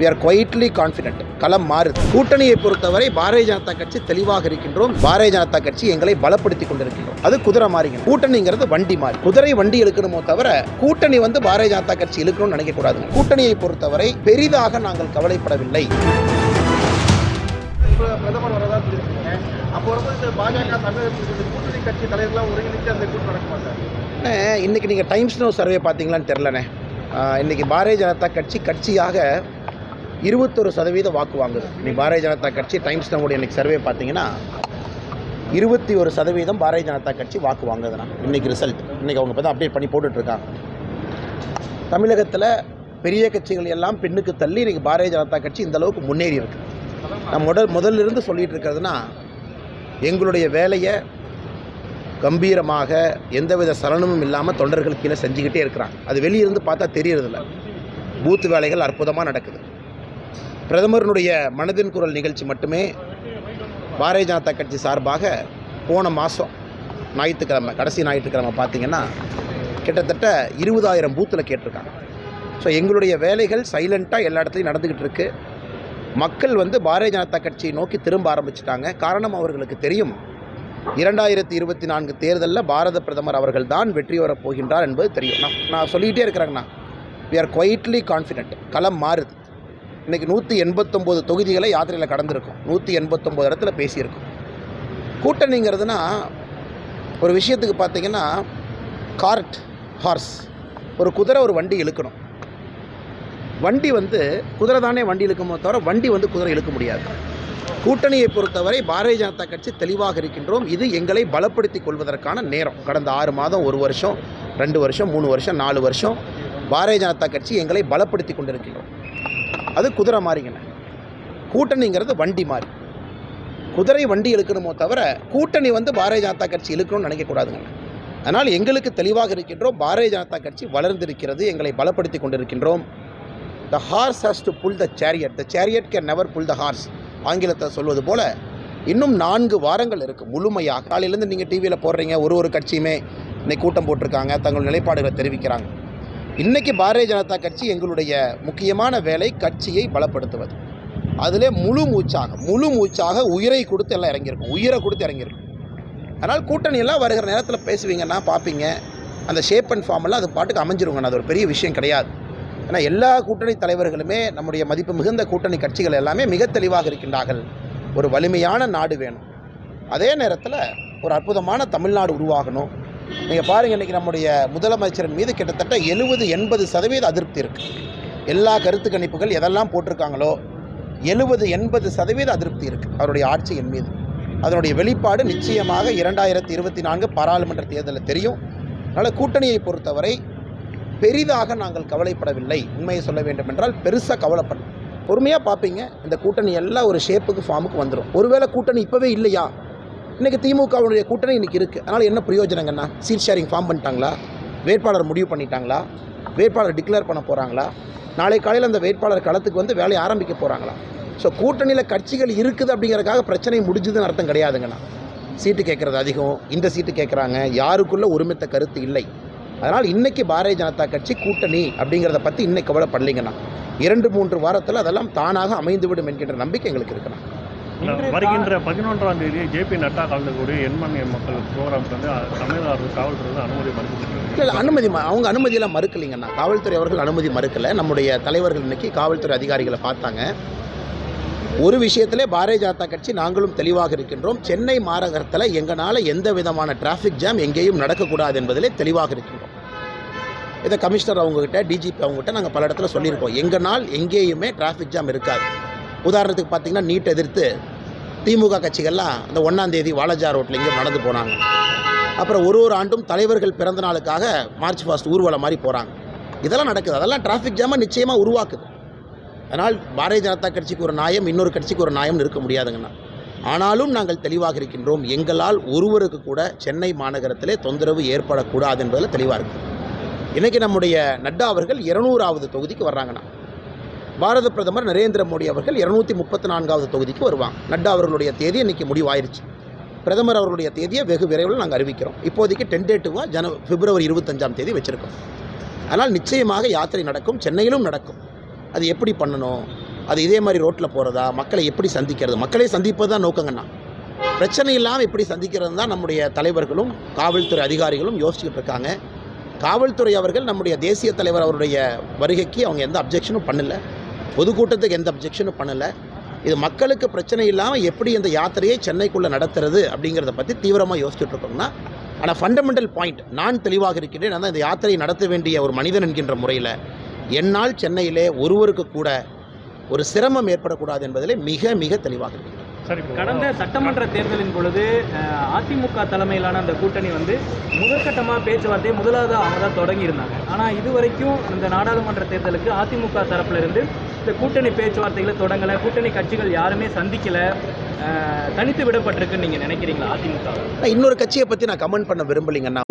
We are quietly confident. களம் மாறுது. கூட்டணியை பொறுத்தவரை பாரதிய ஜனதா கட்சி தெளிவாக இருக்கின்றோம். பாரதிய ஜனதா கட்சி எங்களை பலப்படுத்தி கொண்டிருக்கின்றோம். அது குதிரை மாறிங்க கூட்டணிங்கிறது வண்டி மாறி. குதிரை வண்டி இழுக்கணுமோ தவிர கூட்டணி வந்து பாரதிய ஜனதா கட்சி இழுக்கணும்னு நினைக்கக்கூடாது கூட்டணியை பொறுத்தவரை பெரிதாக நாங்கள் கவலைப்படவில்லை. பிரதமர் வரதா சொல்லியிருக்கீங்க அப்போ வரும்போது பாஜக கூட்டணி கட்சி ஒருங்கிணைத்து அந்த கூட்டம் நடக்குமா சார் இன்னைக்கு நீங்கள் டைம்ஸ் நோ சர்வே பார்த்தீங்களான்னு தெரிலண்ணே இன்றைக்கி இன்னைக்கு பாரதிய ஜனதா கட்சி கட்சியாக இருபத்தொரு சதவீதம் வாக்கு வாங்குது. இன்னைக்கு பாரதிய ஜனதா கட்சி டைம்ஸ் நம்முடைய இன்னைக்கு சர்வே பார்த்தீங்கன்னா இருபத்தி ஒரு சதவீதம் பாரதிய ஜனதா கட்சி வாக்கு வாங்குதுண்ணா. இன்றைக்கி ரிசல்ட் இன்னைக்கு அவங்க இப்போ தான் அப்டேட் பண்ணி போட்டுட்ருக்காங்க தமிழகத்தில் பெரிய கட்சிகள் எல்லாம் பின்னுக்கு தள்ளி இன்றைக்கி பாரதிய ஜனதா கட்சி இந்த அளவுக்கு முன்னேறி இருக்கு. நான் முதல் முதல்ல இருந்து சொல்லிகிட்டு இருக்கிறதுனா எங்களுடைய வேலையை கம்பீரமாக எந்தவித சலனமும் இல்லாமல் தொண்டர்கள் கீழே செஞ்சுக்கிட்டே இருக்கிறாங்க. அது வெளியிருந்து பார்த்தா தெரியறதில்ல. பூத்து வேலைகள் அற்புதமாக நடக்குது. பிரதமருடைய மனதின் குரல் நிகழ்ச்சி மட்டுமே பாரதிய ஜனதா கட்சி சார்பாக போன மாதம் ஞாயிற்றுக்கிழமை கடைசி ஞாயிற்றுக்கிழமை பார்த்தீங்கன்னா கிட்டத்தட்ட இருபதாயிரம் பூத்தில் கேட்டிருக்காங்க. ஸோ எங்களுடைய வேலைகள் சைலண்ட்டாக எல்லா இடத்துலையும் நடந்துக்கிட்டு இருக்குது மக்கள் வந்து பாரதிய ஜனதா கட்சியை நோக்கி திரும்ப ஆரம்பிச்சிட்டாங்க. காரணம் அவர்களுக்கு தெரியும். இரண்டாயிரத்தி இருபத்தி நான்கு தேர்தலில் பாரத பிரதமர் அவர்கள் தான் வெற்றி வரப் போகின்றார் என்பது தெரியும். நான் நான் சொல்லிக்கிட்டே இருக்கிறேங்கண்ணா. வி ஆர் குவைட்லி கான்ஃபிடென்ட் களம் மாறுது. இன்றைக்கி நூற்றி எண்பத்தொம்போது தொகுதிகளை யாத்திரையில் கடந்திருக்கும். நூற்றி எண்பத்தொம்போது இடத்துல பேசியிருக்கோம். கூட்டணிங்கிறதுனா ஒரு விஷயத்துக்கு பார்த்தீங்கன்னா கார்ட் ஹார்ஸ் ஒரு குதிரை ஒரு வண்டி இழுக்கணும். வண்டி வந்து குதிரை தானே வண்டி இழுக்குமோ தவிர வண்டி வந்து குதிரை இழுக்க முடியாது. கூட்டணியை பொறுத்தவரை பாரதிய ஜனதா கட்சி தெளிவாக இருக்கின்றோம். இது எங்களை பலப்படுத்தி கொள்வதற்கான நேரம். கடந்த ஆறு மாதம் ஒரு வருஷம் ரெண்டு வருஷம் மூணு வருஷம் நாலு வருஷம் பாரதிய ஜனதா கட்சி எங்களை பலப்படுத்தி கொண்டிருக்கின்றோம். அது குதிரை மாதிரிங்கண்ணே கூட்டணிங்கிறது வண்டி மாதிரி குதிரை வண்டி இழுக்கணுமோ தவிர கூட்டணி வந்து பாரதிய ஜனதா கட்சி இழுக்கணும்னு நினைக்கக்கூடாதுங்க அதனால் எங்களுக்கு தெளிவாக இருக்கின்றோம் பாரதிய ஜனதா கட்சி வளர்ந்திருக்கிறது எங்களை பலப்படுத்தி கொண்டிருக்கின்றோம். The horse has to pull the chariot the chariot can never pull the horse ஆங்கிலத்தை சொல்வது போல் இன்னும் நான்கு வாரங்கள் இருக்குது முழுமையாக. காலையிலேருந்து நீங்கள் டிவியில் போடுறீங்க ஒரு ஒரு கட்சியுமே இன்னைக்கு கூட்டம் போட்டிருக்காங்க தங்கள் நிலைப்பாடுகளை தெரிவிக்கிறாங்க. இன்றைக்கி பாரதிய ஜனதா கட்சி எங்களுடைய முக்கியமான வேலை கட்சியை பலப்படுத்துவது. அதிலே முழு மூச்சாக முழு மூச்சாக உயிரை கொடுத்து எல்லாம் இறங்கியிருக்கும். உயிரை கொடுத்து இறங்கியிருக்கும். அதனால் கூட்டணியெல்லாம் வருகிற நேரத்தில் பேசுவீங்கன்னா பார்ப்பீங்க. அந்த ஷேப் அண்ட் ஃபார்மெல்லாம் அது பாட்டுக்கு அமைஞ்சிருங்கண்ணா அது ஒரு பெரிய விஷயம் கிடையாது. ஏன்னா எல்லா கூட்டணி தலைவர்களுமே நம்முடைய மதிப்பு மிகுந்த கூட்டணி கட்சிகள் எல்லாமே மிக தெளிவாக இருக்கின்றார்கள். ஒரு வலிமையான நாடு வேணும். அதே நேரத்தில் ஒரு அற்புதமான தமிழ்நாடு உருவாகணும். நீங்கள் பாருங்கள் இன்றைக்கி நம்முடைய முதலமைச்சரின் மீது கிட்டத்தட்ட எழுபது எண்பது சதவீத அதிருப்தி இருக்குது எல்லா கருத்து கணிப்புகள் எதெல்லாம் போட்டிருக்காங்களோ எழுபது எண்பது சதவீத அதிருப்தி இருக்குது அவருடைய ஆட்சியின் மீது. அதனுடைய வெளிப்பாடு நிச்சயமாக இரண்டாயிரத்தி இருபத்தி நான்கு பாராளுமன்ற தேர்தலில் தெரியும். அதனால் கூட்டணியை பொறுத்தவரை பெரிதாக நாங்கள் கவலைப்படவில்லை. உண்மையை சொல்ல வேண்டும் என்றால் பெருசாக கவலைப்படும் பொறுமையாக பார்ப்பீங்க இந்த கூட்டணி எல்லாம் ஒரு ஷேப்புக்கு ஃபார்முக்கு வந்துடும் ஒருவேளை கூட்டணி இப்போவே இல்லையா? இன்றைக்கி திமுகவுடைய கூட்டணி இன்றைக்கி இருக்குது அதனால் என்ன பிரயோஜனங்கண்ணா? சீட் ஷேரிங் ஃபார்ம் பண்ணிட்டாங்களா? வேட்பாளர் முடிவு பண்ணிட்டாங்களா? வேட்பாளர் டிக்ளேர் பண்ண போகிறாங்களா நாளை காலையில் அந்த வேட்பாளர் களத்துக்கு வந்து வேலையை ஆரம்பிக்க போகிறாங்களா ஸோ கூட்டணியில் கட்சிகள் இருக்குது அப்படிங்கிறதுக்காக பிரச்சனை முடிஞ்சுதுன்னு அர்த்தம் கிடையாதுங்கண்ணா. சீட்டு கேட்குறது அதிகம். இந்த சீட்டு கேட்குறாங்க. யாருக்குள்ள ஒருமித்த கருத்து இல்லை. அதனால் இன்றைக்கி பாரதிய ஜனதா கட்சி கூட்டணி அப்படிங்கிறத பற்றி இன்னைக்கு கவலைப்படலைங்கண்ணா இரண்டு மூன்று வாரத்தில் அதெல்லாம் தானாக அமைந்துவிடும் என்கின்ற நம்பிக்கை எங்களுக்கு இருக்குண்ணா. வருகின்ற பதினொன்றாம் தேதி ஜேபி நட்டா கலந்துக்கூடிய எண்மண் மக்கள் ப்ரோக்ராம்க்கு வந்து தமிழக அரசு காவல்துறை அனுமதி மறுக்கப்பட்டிருக்கு இல்லை அனுமதி ம- அவங்க அனுமதியெல்லாம் மறுக்கலைங்கண்ணா காவல்துறை அவர்கள் அனுமதி மறுக்கலை. நம்முடைய தலைவர்கள் இன்னைக்கு காவல்துறை அதிகாரிகளை பார்த்தாங்க. ஒரு விஷயத்திலே பாரதிய ஜனதா கட்சி நாங்களும் தெளிவாக இருக்கின்றோம். சென்னை மாநகரத்தில் எங்களால் எந்த விதமான டிராஃபிக் ஜாம் எங்கேயும் நடக்கக்கூடாது என்பதிலே தெளிவாக இருக்கின்றோம். இதை கமிஷனர் அவங்ககிட்ட டிஜிபி அவங்ககிட்ட நாங்கள் பல இடத்துல சொல்லியிருக்கோம். எங்கனால் எங்கேயுமே டிராஃபிக் ஜாம் இருக்காது. உதாரணத்துக்கு பார்த்தீங்கன்னா நீட் எதிர்த்து திமுக கட்சிகள்லாம் அந்த ஒன்றாந்தேதி வாலஜா ரோட்டில் இங்கே நடந்து போனாங்க. அப்புறம் ஒரு ஒரு ஆண்டும் தலைவர்கள் பிறந்த நாளுக்காக மார்ச் ஃபாஸ்ட் ஊர்வலம் மாதிரி போகிறாங்க இதெல்லாம் நடக்குது. அதெல்லாம் டிராஃபிக் ஜாமாக நிச்சயமாக உருவாக்குது. அதனால் பாரதிய ஜனதா கட்சிக்கு ஒரு நியாயம் இன்னொரு கட்சிக்கு ஒரு நாயம் இருக்க முடியாதுங்கண்ணா. ஆனாலும் நாங்கள் தெளிவாக இருக்கின்றோம். எங்களால் ஒருவருக்கு கூட சென்னை மாநகரத்திலே தொந்தரவு ஏற்படக்கூடாது என்பதில் தெளிவாக இருக்குது இன்றைக்கி நம்முடைய நட்டா அவர்கள் இருநூறாவது தொகுதிக்கு வர்றாங்கண்ணா. பாரத பிரதமர் நரேந்திர மோடி அவர்கள் இருநூத்தி முப்பத்தி நான்காவது தொகுதிக்கு வருவாங்க. நட்டா அவர்களுடைய தேதி இன்னைக்கு முடிவாயிருச்சு. பிரதமர் அவர்களுடைய தேதியை வெகு விரைவில் நாங்கள் அறிவிக்கிறோம். இப்போதைக்கு டென்டேட்டிவாக ஜன பிப்ரவரி இருபத்தஞ்சாம் தேதி வச்சுருக்கோம். அதனால் நிச்சயமாக யாத்திரை நடக்கும் சென்னையிலும் நடக்கும். அது எப்படி பண்ணணும்? அது இதே மாதிரி ரோட்டில் போகிறதா மக்களை எப்படி சந்திக்கிறது? மக்களை சந்திப்பது தான் நோக்கங்கண்ணா. பிரச்சனை இல்லாமல் எப்படி சந்திக்கிறது தான் நம்முடைய தலைவர்களும் காவல்துறை அதிகாரிகளும் யோசிச்சுக்கிட்டு இருக்காங்க. காவல்துறை அவர்கள் நம்முடைய தேசிய தலைவர் அவருடைய வருகைக்கு அவங்க எந்த அப்ஜெக்ஷனும் பண்ணல. பொதுக்கூட்டத்துக்கு எந்த அப்ஜெக்ஷனும் பண்ணலை. இது மக்களுக்கு பிரச்சனை இல்லாமல் எப்படி இந்த யாத்திரையை சென்னைக்குள்ளே நடத்துறது அப்படிங்கிறத பற்றி தீவிரமாக யோசிச்சுட்டு இருக்கோம்னா ஆனால் ஃபண்டமெண்டல் பாயிண்ட் நான் தெளிவாக இருக்கின்றேன். நான் இந்த யாத்திரையை நடத்த வேண்டிய ஒரு மனிதன் என்கின்ற முறையில் என்னால் சென்னையிலே ஒருவருக்கு கூட ஒரு சிரமம் ஏற்படக்கூடாது என்பதிலே மிக மிக தெளிவாக இருக்கிறேன் சரி இப்போ கடந்த சட்டமன்ற தேர்தலின் பொழுது அதிமுக தலைமையிலான அந்த கூட்டணி வந்து முதற்கட்டமாக பேச்சுவார்த்தையை முதலாவது அவங்க தான் தொடங்கியிருந்தாங்க. ஆனால் இதுவரைக்கும் இந்த நாடாளுமன்ற தேர்தலுக்கு அதிமுக தரப்புல இருந்து இந்த கூட்டணி பேச்சுவார்த்தைகளை தொடங்கலை. கூட்டணி கட்சிகள் யாருமே சந்திக்கல. தனித்து விடப்பட்டிருக்குன்னு நீங்கள் நினைக்கிறீங்களா அதிமுக? இன்னொரு கட்சியை பற்றி நான் கமெண்ட் பண்ண விரும்பலைங்கன்னா